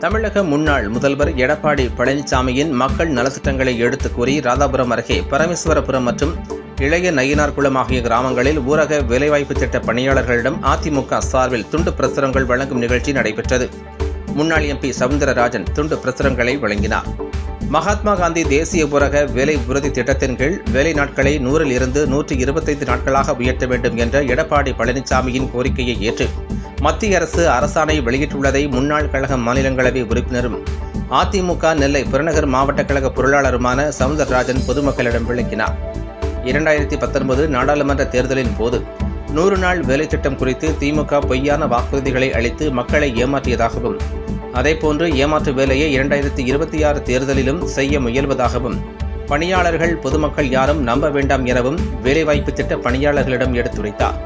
தமிழக முன்னாள் முதல்வர் எடப்பாடி பழனிசாமியின் மக்கள் நலத்திட்டங்களை எடுத்துக் கூறி ராதாபுரம் அருகே பரமேஸ்வரபுரம் மற்றும் இளைய நயினார்குளம் ஆகிய கிராமங்களில் ஊரக வேலைவாய்ப்பு திட்ட பணியாளர்களிடம் அதிமுக சார்பில் துண்டு பிரசுரங்கள் வழங்கும் நிகழ்ச்சி நடைபெற்றது. முன்னாள் எம்பி சவுந்தரராஜன் துண்டு பிரசுரங்களை வழங்கினார். மகாத்மா காந்தி தேசிய ஊரக வேலை உறுதி திட்டத்தின் கீழ் வேலை நாட்களை நூறில் இருந்து நூற்றி இருபத்தைந்து நாட்களாக உயர்த்த வேண்டும் என்ற எடப்பாடி பழனிசாமியின் கோரிக்கையை ஏற்று மத்திய அரசு அரசாணை வெளியிட்டுள்ளதை முன்னாள் கழக மாநிலங்களவை உறுப்பினரும் அதிமுக நெல்லை புறநகர் மாவட்ட கழக பொருளாளருமான சவுந்தரராஜன் பொதுமக்களிடம் விளக்கினார். இரண்டாயிரத்தி பத்தொன்பது நாடாளுமன்ற தேர்தலின் போது நூறு நாள் வேலைத்திட்டம் குறித்து திமுக பொய்யான வாக்குறுதிகளை அளித்து மக்களை ஏமாற்றியதாகவும் அதேபோன்று ஏமாற்று வேலையை இரண்டாயிரத்தி இருபத்தி ஆறு தேர்தலிலும் செய்ய முயல்வதாகவும் பணியாளர்கள் பொதுமக்கள் யாரும் நம்ப வேண்டாம் எனவும் வேலைவாய்ப்பு திட்ட பணியாளர்களிடம் எடுத்துரைத்தார்.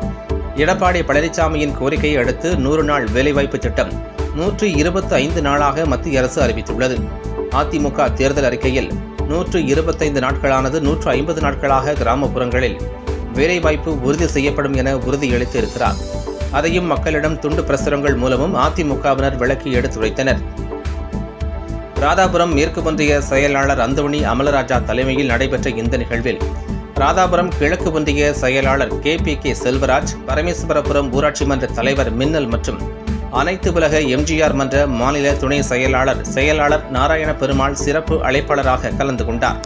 எடப்பாடி பழனிசாமியின் கோரிக்கையை அடுத்து நூறு நாள் வேலைவாய்ப்பு திட்டம் நூற்று இருபத்தி ஐந்து நாளாக மத்திய அரசு அறிவித்துள்ளது. அதிமுக தேர்தல் அறிக்கையில் நூற்று இருபத்தைந்து நாட்களானது நூற்று ஐம்பது நாட்களாக கிராமப்புறங்களில் வேலைவாய்ப்பு உறுதி செய்யப்படும் என உறுதியளித்து இருக்கிறார் அதையும் மக்களிடம் துண்டு பிரசுரங்கள் மூலமும் அதிமுகவினர் விளக்கி எடுத்துரைத்தனர். ராதாபுரம் மேற்கு ஒன்றிய செயலாளர் அந்தோணி அமலராஜா தலைமையில் நடைபெற்ற இந்த நிகழ்வில் ராதாபுரம் கிழக்கு ஒன்றிய செயலாளர் K P K Selvaraj Parameswarapuram ஊராட்சி மன்ற தலைவர் மின்னல் மற்றும் அனைத்து உலக எம்ஜிஆர் மன்ற மாநில துணை செயலாளர் செயலாளர் நாராயண பெருமாள் சிறப்பு அழைப்பாளராக கலந்து கொண்டார்.